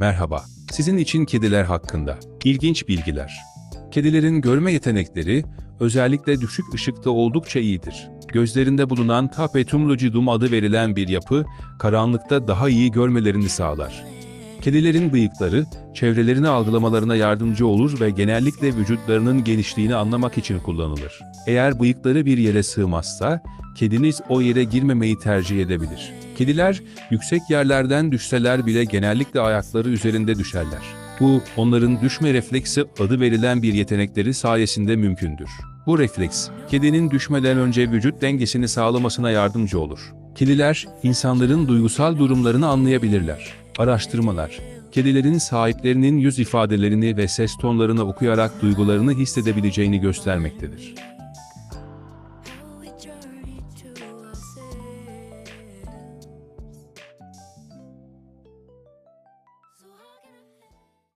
Merhaba. Sizin için kediler hakkında ilginç bilgiler. Kedilerin görme yetenekleri özellikle düşük ışıkta oldukça iyidir. Gözlerinde bulunan tapetum lucidum adı verilen bir yapı karanlıkta daha iyi görmelerini sağlar. Kedilerin bıyıkları çevrelerini algılamalarına yardımcı olur ve genellikle vücutlarının genişliğini anlamak için kullanılır. Eğer bıyıkları bir yere sığmazsa, kediniz o yere girmemeyi tercih edebilir. Kediler yüksek yerlerden düşseler bile genellikle ayakları üzerinde düşerler. Bu, onların düşme refleksi adı verilen bir yetenekleri sayesinde mümkündür. Bu refleks, kedinin düşmeden önce vücut dengesini sağlamasına yardımcı olur. Kediler, insanların duygusal durumlarını anlayabilirler. Araştırmalar, kedilerin sahiplerinin yüz ifadelerini ve ses tonlarını okuyarak duygularını hissedebileceğini göstermektedir.